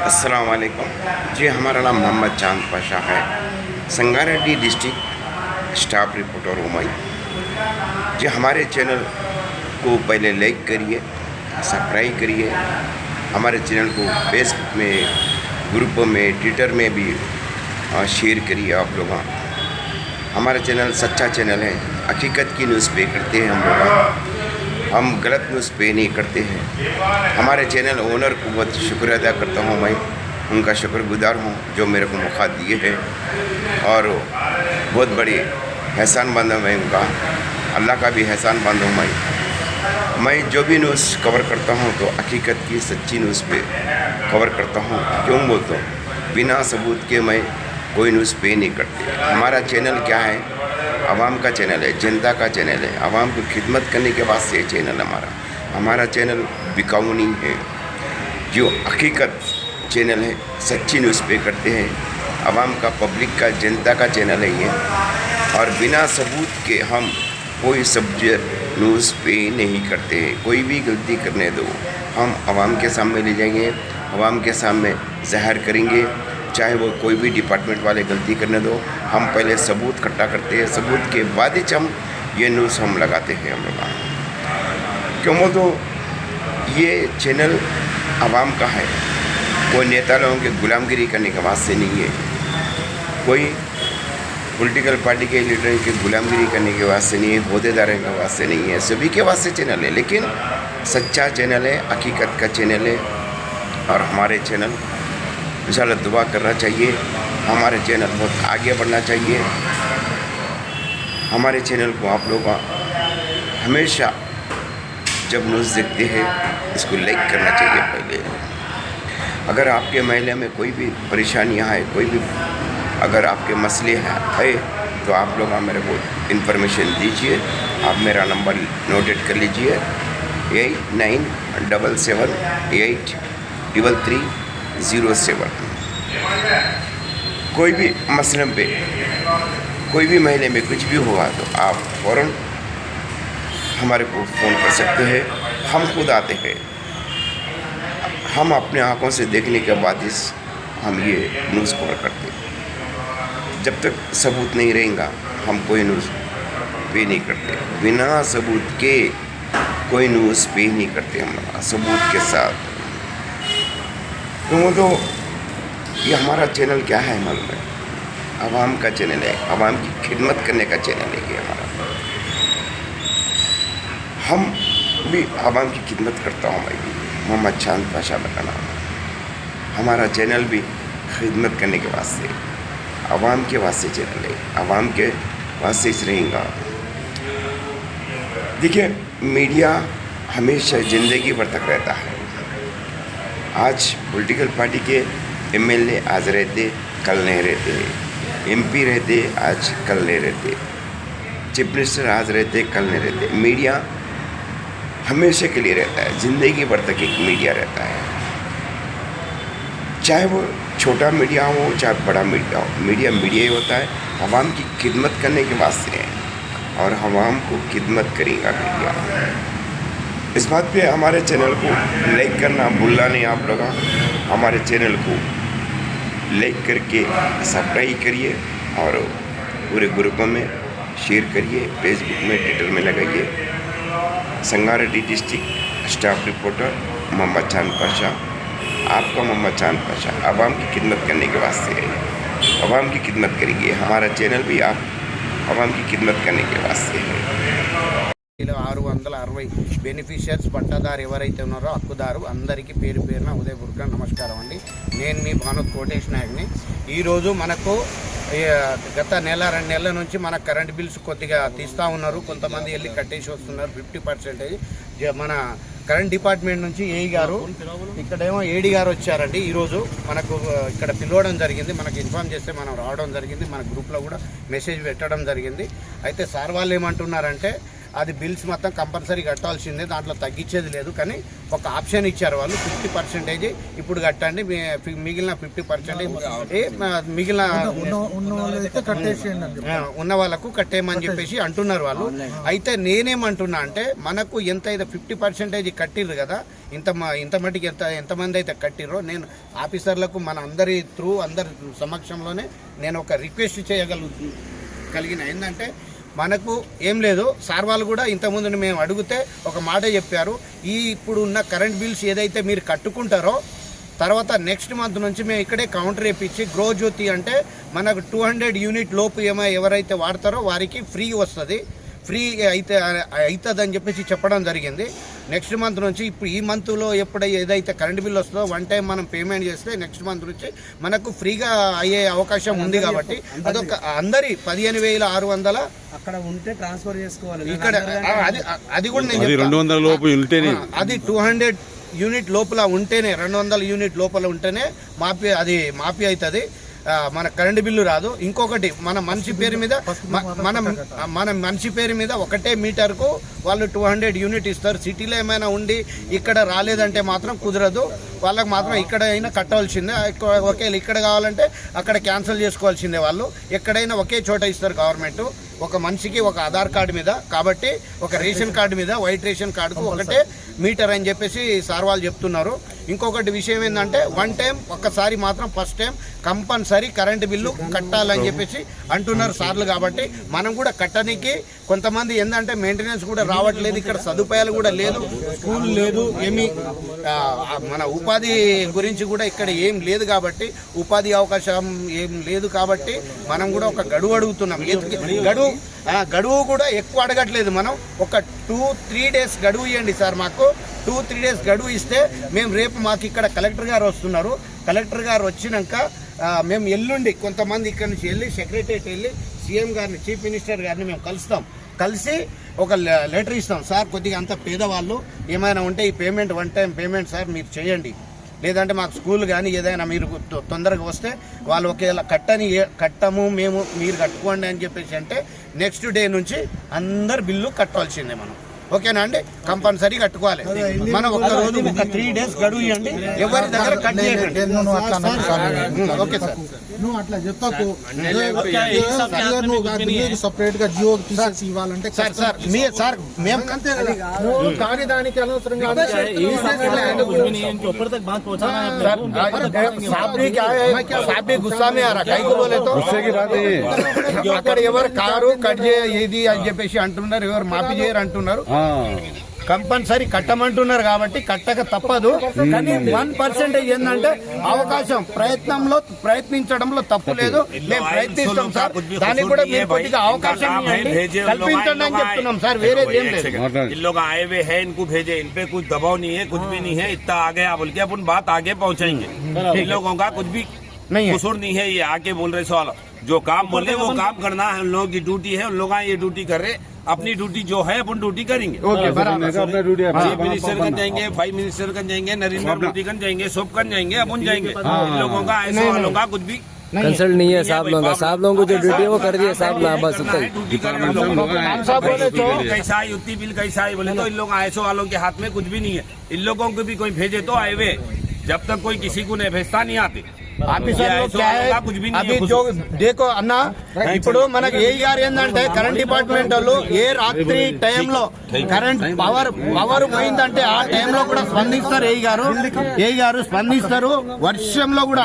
अस्सलाम वालेकुम जी, हमारा नाम मोहम्मद चाँद पाशा है। संगारेड्डी डिस्ट्रिक्ट स्टाफ रिपोर्टर मैं। जी, हमारे चैनल को पहले लाइक करिए, सब्सक्राइब करिए। हमारे चैनल को फेसबुक में, ग्रुप में ट्विटर में भी शेयर करिए आप लोग। हमारा चैनल सच्चा चैनल है। हकीकत की न्यूज़ पे करते हैं हम लोग। हम गलत न्यूज़ पे नहीं करते हैं। हमारे चैनल ओनर को बहुत शुक्र अदा करता हूँ मैं। उनका शुक्रगुजार हूँ जो मेरे को मौका दिए हैं। और बहुत बड़ी एहसान बंद हूँ मैं उनका। अल्लाह का भी एहसान बंद हूँ मैं। मैं जो भी न्यूज़ कवर करता हूँ तो हकीकत की सच्ची न्यूज़ पे कवर करता हूँ। क्यों बोलता हूँ? बिना सबूत के मैं कोई न्यूज़ पे नहीं करते। हमारा चैनल क्या है? आवाम का चैनल है, जनता का चैनल है। आवाम को खिदमत करने के बाद से चैनल हमारा। हमारा चैनल बिकाऊ नहीं है। जो हकीकत चैनल है, सच्ची न्यूज़ पे करते हैं। आवाम का, पब्लिक का, जनता का चैनल है ये। और बिना सबूत के हम कोई सब्जेक्ट न्यूज़ पे नहीं करते हैं। कोई भी गलती करने दो। हम आवाम के सामने ले जाएँगे, आवाम के सामने जहर करेंगे। चाहे वो कोई भी डिपार्टमेंट वाले गलती करने दो, हम पहले सबूत इकट्ठा करते हैं। सबूत के बाद ही हम ये न्यूज़ हम लगाते हैं हम लोग। क्यों बोल तो ये चैनल आवाम का है। कोई नेता लोगों के गुलामगिरी करने के वास्ते नहीं है। कोई पॉलिटिकल पार्टी के लीडर की गुलामगिरी करने के वास्ते नहीं है अहदेदारों के वास्ते नहीं है। सभी के वास्ते चैनल है, लेकिन सच्चा चैनल है, हकीकत का चैनल है, और हमारे चैनल इंशाल्लाह दुआ करना चाहिए। हमारे चैनल बहुत आगे बढ़ना चाहिए। हमारे चैनल को आप लोग हमेशा जब न्यूज़ देखते हैं, इसको लाइक करना चाहिए पहले। अगर आपके महिला में कोई भी परेशानियाँ है, कोई भी अगर आपके मसले हैं, है तो आप लोग मेरे को इन्फॉर्मेशन दीजिए। आप मेरा नंबर नोटेट कर लीजिए। Eight nine double seven eight double three zero seven. कोई भी मसले पे, कोई भी महीने में कुछ भी हुआ तो आप फ़ौर हमारे को फ़ोन कर सकते हैं। हम खुद आते हैं। हम अपने आँखों से देखने के बाद इस, हम ये न्यूज़ कवर करते हैं। जब तक सबूत नहीं रहेगा, हम कोई न्यूज़ पे नहीं करते। बिना सबूत के कोई न्यूज़ पे नहीं करते हम। सबूत के साथ तो वो तो ये हमारा चैनल क्या है मालूम है? आवाम का चैनल है, आवाम की खिदमत करने का चैनल है ये हमारा। हम भी आवाम की खिदमत करता हूँ मैं भी मोहम्मद चाँद पाशा मेरा नाम। हमारा चैनल भी खिदमत करने के वास्ते, आवाम के वास्ते चैनल है, आवाम के वास्ते रहेगा देखिए, मीडिया हमेशा ज़िंदगी भर तक रहता है। आज पॉलिटिकल पार्टी के एमएलए आज रहते, कल नहीं रहते। एमपी रहते, आज कल नहीं रहते। चीफ मिनिस्टर आज रहते, कल नहीं रहते। मीडिया हमेशा के लिए रहता है, ज़िंदगी भर तक एक मीडिया रहता है। चाहे वो छोटा मीडिया हो, चाहे बड़ा मीडिया हो, मीडिया मीडिया ही होता है। आवाम की खिदमत करने के वास्ते है और आवाम को खिदमत करेगा मीडिया। इस बात पे हमारे चैनल को लाइक करना भूलना नहीं आप लोग हमारे चैनल को लाइक करके सब्सक्राइब करिए और पूरे ग्रुपों में शेयर करिए फेसबुक में ट्विटर में लगाइए। Sangareddy district staff reporter Mohammed Chand Pasha. आपका मोहम्मद चाँद पाशा आवाम की खिदमत करने के वास्ते है। आवाम की खिदमत करेंगे हमारा चैनल भी आप आवाम की खिदमत करने के वास्ते है। ఆరు వందల అరవై బెనిఫిషియర్స్ పట్టాదారు ఎవరైతే ఉన్నారో హక్కుదారు అందరికీ పేరు పేరున ఉదయపూర్వక నమస్కారం అండి. నేను మీ భాను కోటేష్ నాయక్ని. ఈరోజు మనకు గత నెల రెండు నెలల నుంచి మన కరెంట్ బిల్స్ కొద్దిగా తీస్తూ ఉన్నారు. కొంతమంది వెళ్ళి కట్టేసి వస్తున్నారు. ఫిఫ్టీ పర్సెంటేజ్ మన కరెంట్ డిపార్ట్మెంట్ నుంచి ఏఈ గారు ఇక్కడేమో ఏడి గారు వచ్చారండి. ఈరోజు మనకు ఇక్కడ పిలవడం జరిగింది. మనకు ఇన్ఫామ్ చేస్తే మనం రావడం జరిగింది. మన గ్రూప్లో కూడా మెసేజ్ పెట్టడం జరిగింది. అయితే సార్ వాళ్ళు ఏమంటున్నారంటే అది బిల్స్ మొత్తం కంపల్సరీ కట్టాల్సిందే దాంట్లో తగ్గించేది లేదు. కానీ ఒక ఆప్షన్ ఇచ్చారు వాళ్ళు ఫిఫ్టీ పర్సెంటేజ్ ఇప్పుడు కట్టండి మిగిలిన ఫిఫ్టీ పర్సెంటేజ్ మిగిలిన ఉన్న వాళ్ళకు కట్టేయమని చెప్పేసి అంటున్నారు వాళ్ళు. అయితే నేనేమంటున్నా అంటే మనకు ఎంత అయితే ఫిఫ్టీ పర్సెంటేజ్ కట్టిర్రు కదా ఇంత మ- ఇంత మటుకు ఎంత ఎంతమంది అయితే కట్టిర్రో నేను ఆఫీసర్లకు మన అందరి త్రూ అందరి సమక్షంలోనే నేను ఒక రిక్వెస్ట్ చేయగలు కలిగిన. ఏంటంటే మనకు ఏం లేదు. సార్ వాళ్ళు కూడా ఇంతకుముందు మేము అడిగితే ఒక మాట చెప్పారు. ఈ ఇప్పుడు ఉన్న కరెంట్ బిల్స్ ఏదైతే మీరు కట్టుకుంటారో తర్వాత నెక్స్ట్ మంత్ నుంచి మేము ఇక్కడే కౌంటర్ వేపించి గ్రో జ్యోతి అంటే మనకు టూ హండ్రెడ్ యూనిట్ లోపు ఏమో ఎవరైతే వాడతారో వారికి ఫ్రీ వస్తుంది. ఫ్రీ అయితే అవుతుందని చెప్పేసి చెప్పడం జరిగింది. నెక్స్ట్ మంత్ నుంచి ఇప్పుడు ఈ మంత్లో ఎప్పుడై ఏదైతే కరెంట్ బిల్ వస్తుందో వన్ టైం మనం పేమెంట్ చేస్తే నెక్స్ట్ మంత్ నుంచి మనకు ఫ్రీగా అయ్యే అవకాశం ఉంది కాబట్టి అదొక అందరి పదిహేను వేల ఆరు వందల అక్కడ ఉంటే ట్రాన్స్ఫర్ చేసుకోవాలి. ఇక్కడ అది అది కూడా నేను లోపు అది టూ హండ్రెడ్ యూనిట్ లోపల ఉంటేనే రెండు వందల యూనిట్ లోపల ఉంటేనే మాఫీ అది మాఫీ అవుతుంది. మన కరెంటు బిల్లు రాదు. ఇంకొకటి మన మనిషి పేరు మీద మనం మన మనిషి పేరు మీద ఒకటే మీటర్కు వాళ్ళు టూ హండ్రెడ్ యూనిట్ ఇస్తారు. సిటీలో ఏమైనా ఉండి ఇక్కడ రాలేదంటే మాత్రం కుదరదు. వాళ్ళకి మాత్రం ఇక్కడ అయినా కట్టవలసిందే. ఒకేలా ఇక్కడ కావాలంటే అక్కడ క్యాన్సిల్ చేసుకోవాల్సిందే వాళ్ళు. ఎక్కడైనా ఒకే చోట ఇస్తారు గవర్నమెంట్ ఒక మనిషికి ఒక ఆధార్ కార్డు మీద కాబట్టి ఒక రేషన్ కార్డు మీద వైట్ రేషన్ కార్డుకు ఒకటే మీటర్ అని చెప్పేసి సార్ వాళ్ళు చెప్తున్నారు. ఇంకొకటి విషయం ఏంటంటే వన్ టైం ఒక్కసారి మాత్రం first time compulsory current bill కట్టాలని చెప్పేసి అంటున్నారు సార్లు కాబట్టి మనం కూడా కట్టడానికి కొంతమంది ఏంటంటే మెయింటెనెన్స్ కూడా రావట్లేదు ఇక్కడ సదుపాయాలు కూడా లేదు స్కూల్ లేదు ఏమి మన ఉపాధి గురించి కూడా ఇక్కడ ఏం లేదు కాబట్టి ఉపాధి అవకాశం ఏం లేదు కాబట్టి మనం కూడా ఒక గడువు అడుగుతున్నాం. గడువు గడువు కూడా ఎక్కువ అడగట్లేదు మనం. ఒక టూ త్రీ డేస్ గడువు ఇవ్వండి సార్ మాకు. టూ త్రీ డేస్ గడువు ఇస్తే మేము రేపు మాకు ఇక్కడ కలెక్టర్ గారు వస్తున్నారు. కలెక్టర్ గారు వచ్చినాక మేము ఎల్లుండి కొంతమంది ఇక్కడ నుంచి వెళ్ళి సెక్రటరియట్ వెళ్ళి సీఎం గారిని చీఫ్ మినిస్టర్ గారిని మేము కలుస్తాం. కలిసి ఒక లె- లెటర్ ఇస్తాం. సార్ కొద్దిగా అంత పేదవాళ్ళు ఏమైనా ఉంటే ఈ payment one time payment sir మీరు చేయండి. లేదంటే మాకు స్కూల్ కానీ ఏదైనా మీరు తొందరగా వస్తే వాళ్ళు ఒకవేళ కట్టని కట్టము మేము మీరు కట్టుకోండి అని చెప్పేసి అంటే నెక్స్ట్ డే నుంచి అందరు బిల్లు కట్టాల్సిందే మనం. ఓకేనా అండి? కంపల్సరీ కట్టుకోవాలి. మనం ఒక రోజు ఒక త్రీ డేస్ గడువు ఇవ్వండి. ఎవరి దగ్గర కట్ సార్. Okay sir. నువ్వు అట్లా చెప్తాకు సపరేట్గా జియో తీసేసి ఇవ్వాలంటే సార్ మేము అంతే నువ్వు దానికి అక్కడ ఎవరు కారు కట్ చేయ ఇది అని చెప్పేసి అంటున్నారు ఎవరు మాఫీ చేయరు అంటున్నారు. కంపల్సరీ కట్టమంటున్నారు కాబట్టి కట్టక తప్పదు కానీ వన్ పర్సెంటేజ్ ఏంటంటే అవకాశం ప్రయత్నంలో ప్రయత్నించడంలో తప్పు లేదు మేము ప్రయత్నిస్తాం సార్ దానికి కూడా మీరు కొద్దిగా అవకాశం ఇవ్వండి కల్పించండి అని చెప్తున్నాం సార్ వేరేది ఏం లేదు इन लोग आए हुए हैं इनको भेजे इन पे कुछ दबाव नहीं है कुछ भी नहीं है इतना आ गया बोल के अपन बात आगे पहुंचाएंगे इन लोगों का कुछ भी नहीं है कसूर नहीं है ये आके बोल रहे सवाल जो काम बोले वो काम करना है। उन लोगों की ड्यूटी है उन लोग ये ड्यूटी कर रहे। अपनी ड्यूटी जो है अपन ड्यूटी करेंगे चीफ मिनिस्टरगंज जाएँगे फाइव मिनिस्टरगंज जाएँगे नरेंद्र मोदीगंज जाएँगे सोपगंज जाएँगे अपन जाएँगे। लोगों का ऐसे वालों का कुछ भी कंसल्ट नहीं है साहब लोगों का। साहब लोगों को जो ड्यूटी है वो कर दिया साहब ना बस कैसा युति बिल कैसा है बोले तो इन लोग ऐसे वालों के हाथ में कुछ भी नहीं है। इन लोगों को भी कोई भेजे तो आए हुए। जब तक कोई किसी को नहीं भेजता नहीं आते। ఆఫీసర్ అది దేకో అన్న ఇప్పుడు మనకి ఏ గారు ఏంటంటే కరెంట్ డిపార్ట్మెంట్ వాళ్ళు ఏ రాత్రి టైంలో కరెంట్ పవర్ పవర్ పోయిందంటే ఆ టైంలో కూడా స్పందిస్తారు ఏ గారు. ఏ గారు స్పందిస్తారు. వర్షంలో కూడా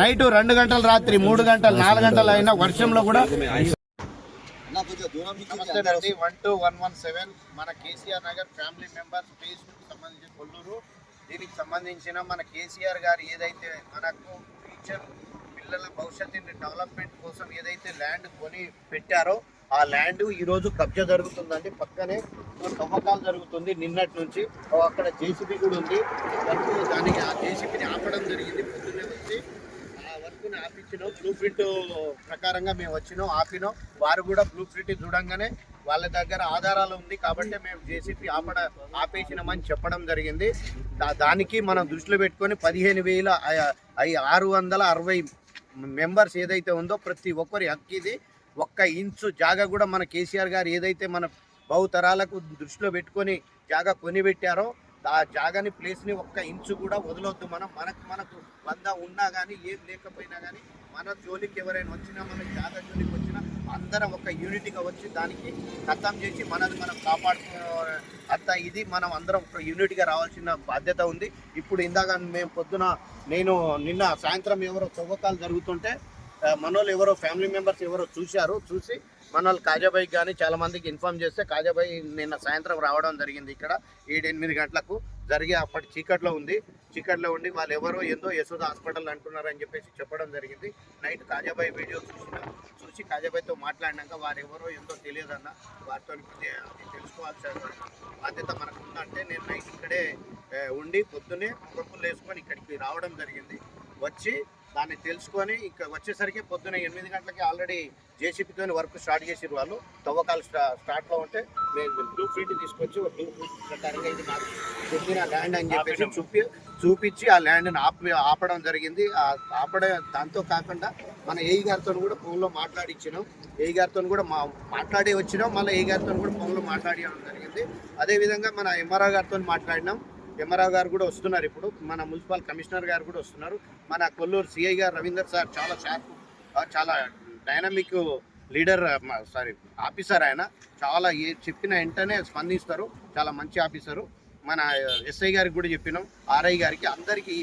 నైట్ రెండు గంటల రాత్రి మూడు గంటలు నాలుగు గంటలు అయినా వర్షంలో కూడా one two one one seven. మన KCR Nagar family members Facebook సంబంధించి కొల్లూరు. దీనికి సంబంధించిన మన కేసీఆర్ గారు ఏదైతే మనకు ఫ్యూచర్ పిల్లల భవిష్యత్తుని డెవలప్మెంట్ కోసం ఏదైతే ల్యాండ్ కొని పెట్టారో ఆ ల్యాండ్ ఈరోజు కబ్జా జరుగుతుందండి. పక్కనే తవ్వకాలు జరుగుతుంది. నిన్నటి నుంచి అక్కడ జేసీబీ కూడా ఉంది. దానికి ఆ జేసీబీని ఆపడం జరిగింది. పొద్దున్నే వచ్చి వర్క్ని ఆపించినాం. బ్లూ ప్రింట్ ప్రకారంగా మేము వచ్చినాం ఆపినాం. వారు కూడా బ్లూ ప్రింట్ చూడంగానే వాళ్ళ దగ్గర ఆధారాలు ఉంది కాబట్టి మేము జేసీపీ ఆపడ ఆపేసినామని చెప్పడం జరిగింది. దానికి మనం దృష్టిలో పెట్టుకొని పదిహేను వేల ఐ- ఆరు వందల అరవై మెంబర్స్ ఏదైతే ఉందో ప్రతి ఒక్కరి హక్కు ఇది. ఒక్క ఇంచు జాగా కూడా మన కేసీఆర్ గారు ఏదైతే మన బహుతరాలకు దృష్టిలో పెట్టుకొని జాగా కొనిపెట్టారో ఆ జాగాని ప్లేస్ని ఒక్క ఇంచు కూడా వదలొద్దు. మనం మనకు మనకు వంద ఉన్నా కానీ ఏం లేకపోయినా కానీ మన జోలికి ఎవరైనా వచ్చినా మన జాగా జోలికి వచ్చినా అందరం ఒక యూనిటీగా వచ్చి దానికి ఖతం చేసి మనది మనం కాపాడుకో అంత ఇది. మనం అందరం ఒక యూనిట్గా రావాల్సిన బాధ్యత ఉంది. ఇప్పుడు ఇందాక మేము పొద్దున నేను నిన్న సాయంత్రం ఎవరో తవ్వకాలు జరుగుతుంటే మనోళ్ళు ఎవరో ఫ్యామిలీ మెంబర్స్ ఎవరో చూశారు. చూసి మన వాళ్ళు కాజాబాయికి కానీ చాలా మందికి ఇన్ఫార్మ్ చేస్తే కాజాబాయి నిన్న సాయంత్రం రావడం జరిగింది ఇక్కడ. ఏడు ఎనిమిది గంటలకు జరిగి అప్పటి చీకట్లో ఉంది. చీకట్లో ఉండి వాళ్ళు ఎవరో ఏందో యశోద హాస్పిటల్ అంటున్నారని చెప్పేసి చెప్పడం జరిగింది. నైట్ కాజాబాయి వీడియో చూసిన చూసి కాజాబాయితో మాట్లాడినాక వారు ఎవరో ఏందో తెలియదన్న వారితో అది తెలుసుకోవాల్సిన బాధ్యత మనకు ఉందంటే నేను నైట్ ఇక్కడే ఉండి పొద్దున్నే కొప్పులు వేసుకొని ఇక్కడికి రావడం జరిగింది. వచ్చి దాన్ని తెలుసుకొని ఇంకా వచ్చేసరికి పొద్దున ఎనిమిది గంటలకి ఆల్రెడీ జేసీపీతో వర్క్ స్టార్ట్ చేసిరు వాళ్ళు. తవ్వకాలు స్టా స్టార్ట్లో ఉంటే మేము బ్లూ ప్రింట్ తీసుకొచ్చి ఒక బ్లూ ప్రింట్ ప్రకారంగా ఇది మాకు చెందిన ల్యాండ్ అని చెప్పేసి చూపి చూపించి ఆ ల్యాండ్ని ఆపి ఆపడం జరిగింది. ఆ ఆపడం దాంతో కాకుండా మన ఏఈ గారితో కూడా ఫోన్లో మాట్లాడిచ్చినాం. ఏఈ గారితో కూడా మా మాట్లాడి వచ్చినాం. మళ్ళీ ఏఈ గారితో కూడా ఫోన్లో మాట్లాడడం జరిగింది. అదేవిధంగా మన ఎంఆర్ఓ గారితో మాట్లాడినాం. ఎంఆర్ఓ గారు కూడా వస్తున్నారు ఇప్పుడు. మన మున్సిపల్ కమిషనర్ గారు కూడా వస్తున్నారు. మన కొల్లూరు సిఐ గారు రవీందర్ సార్ చాలా షార్ప్ చాలా డైనమిక్ లీడర్ సారీ ఆఫీసర్ ఆయన. చాలా ఏ చెప్పిన వెంటనే స్పందిస్తారు. చాలా మంచి ఆఫీసరు మన ఎస్ఐ గారికి కూడా చెప్పినాం. ఆర్ఐ గారికి అందరికీ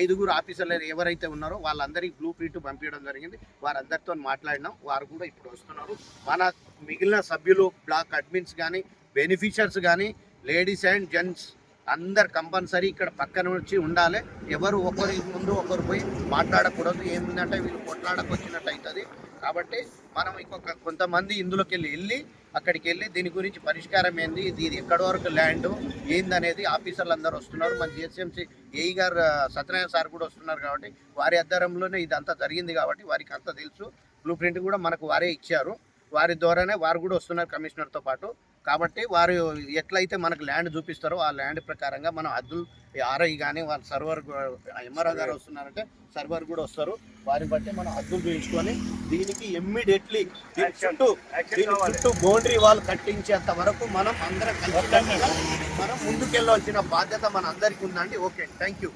ఐదుగురు ఆఫీసర్లు ఎవరైతే ఉన్నారో వాళ్ళందరికీ బ్లూ ప్రింట్ పంపించడం జరిగింది. వారందరితో మాట్లాడినాం. వారు కూడా ఇప్పుడు వస్తున్నారు. మన మిగిలిన సభ్యులు బ్లాక్ అడ్మిన్స్ కానీ బెనిఫిషియర్స్ కానీ లేడీస్ అండ్ జెంట్స్ అందరు కంపల్సరీ ఇక్కడ పక్కన వచ్చి ఉండాలి. ఎవరు ఒకరి ముందు ఒకరు పోయి మాట్లాడకూడదు. ఏంటంటే వీళ్ళు కొట్లాడకు వచ్చినట్టు అవుతుంది. కాబట్టి మనం ఇంకొక కొంతమంది ఇందులోకి వెళ్ళి వెళ్ళి అక్కడికి వెళ్ళి దీని గురించి పరిష్కారం ఏంది? ఇది ఎక్కడి వరకు ల్యాండ్? ఏందనేది ఆఫీసర్లు అందరూ వస్తున్నారు. మన జిహెచ్ఎంసీ ఏఈ గారు సత్యనారాయణ సార్ కూడా వస్తున్నారు కాబట్టి వారి ఆధ్వర్యంలోనే ఇదంతా జరిగింది కాబట్టి వారికి అంతా తెలుసు. బ్లూ ప్రింట్ కూడా మనకు వారే ఇచ్చారు. వారి ద్వారానే వారు కూడా వస్తున్నారు కమిషనర్తో పాటు. కాబట్టి వారు ఎట్లయితే మనకు ల్యాండ్ చూపిస్తారో ఆ ల్యాండ్ ప్రకారంగా మనం హద్దులు ఆర్ఐ కానీ వాళ్ళ సర్వర్ ఎంఆర్ఓ గారు వస్తున్నారంటే సర్వర్ కూడా వస్తారు. వారిని బట్టి మనం హద్దులు చూపించుకొని దీనికి ఇమ్మీడియట్లీ చుట్టూ చుట్టూ బౌండరీ వాల్ కట్టించేంత వరకు మనం అందరం కలిసి మనం ముందుకెళ్ళవలసిన బాధ్యత మన అందరికీ ఉందండి. ఓకే. Thank you